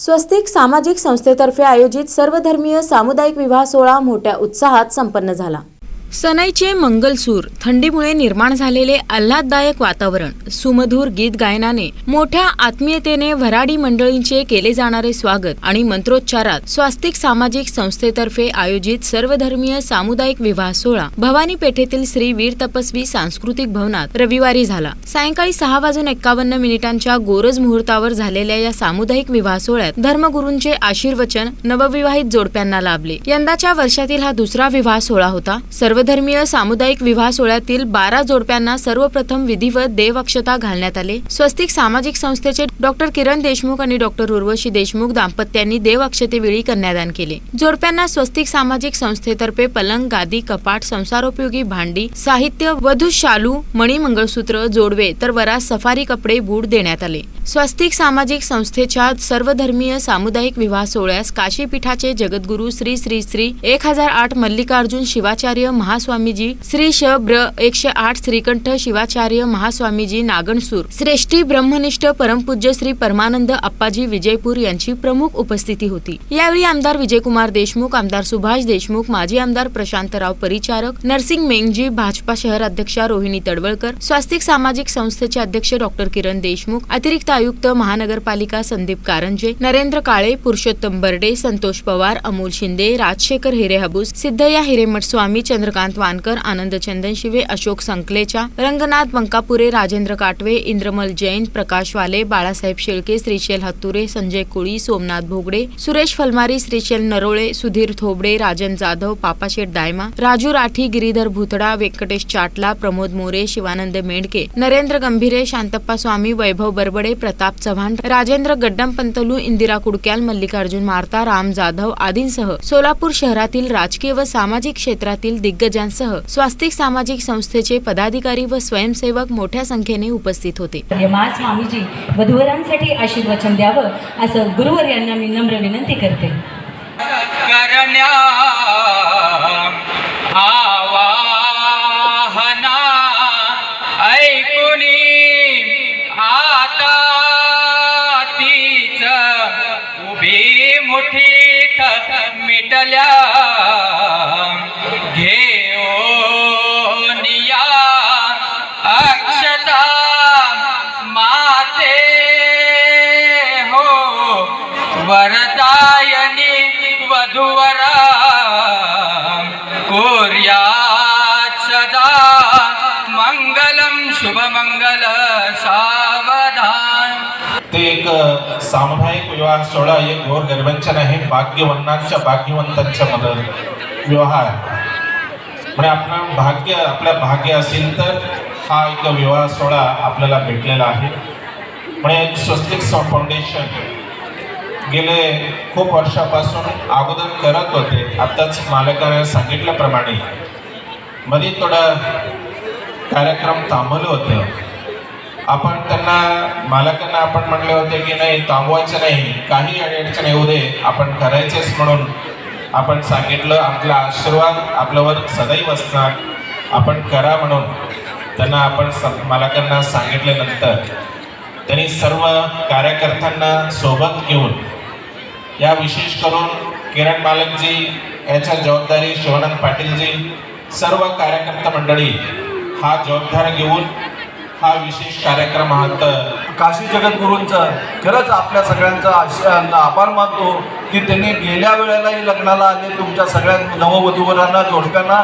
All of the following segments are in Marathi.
स्वस्तिक सामाजिक संस्थेतर्फे आयोजित सर्वधर्मीय सामुदायिक विवाह सोहळा मोठ्या उत्साहात संपन्न झाला. सनईचे मंगलसूर थंडीमुळे निर्माण झालेले आल्हाददायक वातावरण सुमधूर गीत गायनाने मोठ्या आत्मीयतेने वराडी मंडळींचे केले जाणारे स्वागत आणि मंत्रोच्चारात स्वास्तिक सामाजिक संस्थेतर्फे आयोजित सर्वधर्मीय सामुदायिक विवाह सोहळा भवानी पेठेतील श्री वीर तपस्वी सांस्कृतिक भवनात रविवारी झाला. सायंकाळी सहा वाजून एक्कावन्न मिनिटांच्या गोरज मुहूर्तावर झालेल्या या सामुदायिक विवाह सोहळ्यात धर्मगुरूंचे आशीर्वचन नवविवाहित जोडप्यांना लाभले. यंदाच्या वर्षातील हा दुसरा विवाह सोहळा होता. सर्व सर्वधर्मीय सामुदायिक विवाह सोहळ्यातील बारा जोडप्यांना सर्वप्रथम विधिवत देवक्षता घालण्यात आले. स्वस्तिक सामाजिक संस्थेचे डॉक्टर किरण देशमुख आणि डॉक्टर उर्वशी देशमुख दाम्पत्यांनी देवक्षतेवेळी कन्यादान केले. जोडप्यांना स्वस्तिक सामाजिक संस्थेतर्फे पलंग गादी कपाट संसारोपयोगी भांडी साहित्य वधू शालू मणी मंगळसूत्र जोडवे तर वरास सफारी कपडे बूट देण्यात आले. स्वस्तिक सामाजिक संस्थेच्या सर्वधर्मीय सामुदायिक विवाह सोहळ्यास काशीपीठाचे जगद्गुरू श्री श्री श्री एक हजार आठ मल्लिकार्जुन शिवाचार्य महास्वामीजी श्री श ब्र एकशे आठ श्रीकंठ शिवाचार्य महास्वामीजी नागणसूर श्रेष्ठी ब्रह्मनिष्ठ परमपूज्य श्री परमानंद अप्पाजी विजयपूर यांची प्रमुख उपस्थिती होती. यावेळी आमदार विजयकुमार देशमुख आमदार सुभाष देशमुख माजी आमदार प्रशांतराव परिचारक नरसिंग मेंगजी भाजपा शहर अध्यक्षा रोहिणी तडवळकर स्वास्तिक सामाजिक संस्थेचे अध्यक्ष डॉक्टर किरण देशमुख अतिरिक्त आयुक्त महानगरपालिका संदीप कारंजे नरेंद्र काळे पुरुषोत्तम बर्डे संतोष पवार अमोल शिंदे राजशेखर हिरेहबूस सिद्धय्या हिरेमठ स्वामी चंद्रकांत वानकर आनंद चंदनशिवे अशोक संकलेचा रंगनाथ बंकापुरे राजेंद्र काटवे इंद्रमल जैन प्रकाश वाले बाळासाहेब शेळके श्रीशैल हत्तुरे संजय कुळी सोमनाथ भोगडे सुरेश फलमारी श्रीशैल नरोळे सुधीर थोबडे राजन जाधव पापाशेठ दायमा राजू राठी गिरीधर भुतडा व्यंकटेश चाटला प्रमोद मोरे शिवानंद मेंढके नरेंद्र गंभीरे शांतप्पा स्वामी वैभव बरबडे प्रताप चव्हाण राजेंद्र गड्डम पंतलू इंदिरा कुडक्याल मल्लिकार्जुन मारता राम जाधव आदींसह सोलापूर शहरातील राजकीय व सामाजिक क्षेत्रातील दिग्गजांसह स्वास्तिक सामाजिक संस्थेचे पदाधिकारी व स्वयंसेवक मोठ्या संख्येने उपस्थित होते. स्वामीजी वधूवरांसाठी आशीर्वचन द्यावं असं गुरुवर यांना मी नम्र विनंती करते. करण्या मुठीत मिटल्या घेऊन या अक्षता माते. हो वरदायनी वधुवरा कोर्या सदा मंगलम शुभमंगल सावधान ते एक अ, सामुदायिक विवाह सोहळा एक घोर गर्वंचन आहे भाग्यवंतांच्या भाग्यवंतांच्या मदत विवाह आहे. म्हणजे आपण भाग्य आपल्या भाग्य असेल तर हा एक विवाह सोहळा आपल्याला भेटलेला आहे. म्हणजे स्वस्तिक फाउंडेशन गेले खूप वर्षापासून अगोदर करत होते. आताच मालकाने सांगितल्याप्रमाणे. मध्ये थोडं कार्यक्रम थांबवलं होतं. आपण त्यांना मालकांना आपण म्हणले होते की नाही थांबवायचं नाही काही अडचण येऊ दे आपण करायचेच म्हणून आपण सांगितलं आपला आशीर्वाद आपल्यावर सदैव असणार आपण करा म्हणून त्यांना आपण स मालकांना सांगितल्यानंतर त्यांनी सर्व कार्यकर्त्यांना सोबत घेऊन या विशेष करून किरण मालकजी याच्या जबाबदारी शिवानंद पाटीलजी सर्व कार्यकर्ता मंडळी हा जबाबदार घेऊन हा विशेष कार्यक्रम हात काशी जगद्गुरूंचं खरंच आपल्या सगळ्यांचा आभार मानतो की त्यांनी गेल्या वेळेलाही लग्नाला आले तुमच्या सगळ्या नववधूवरांना जोडप्यांना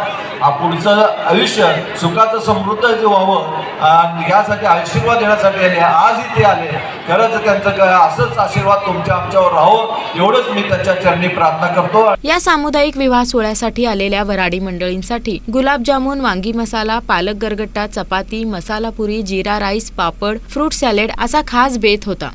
पुढचं आयुष्य सुखाचं समृद्ध जे व्हावं यासाठी आशीर्वाद देण्यासाठी आले आजही ते आले खरंच त्यांचं असंच आशीर्वाद तुमच्या आमच्यावर राहो एवढंच मी त्यांच्या चरणी प्रार्थना करतो. या सामुदायिक विवाह सोहळ्यासाठी आलेल्या वराडी मंडळींसाठी गुलाबजामुन वांगी मसाला पालक गरगट्टा chapati masala puri jeera rice papad fruit salad असा खास बेत होता.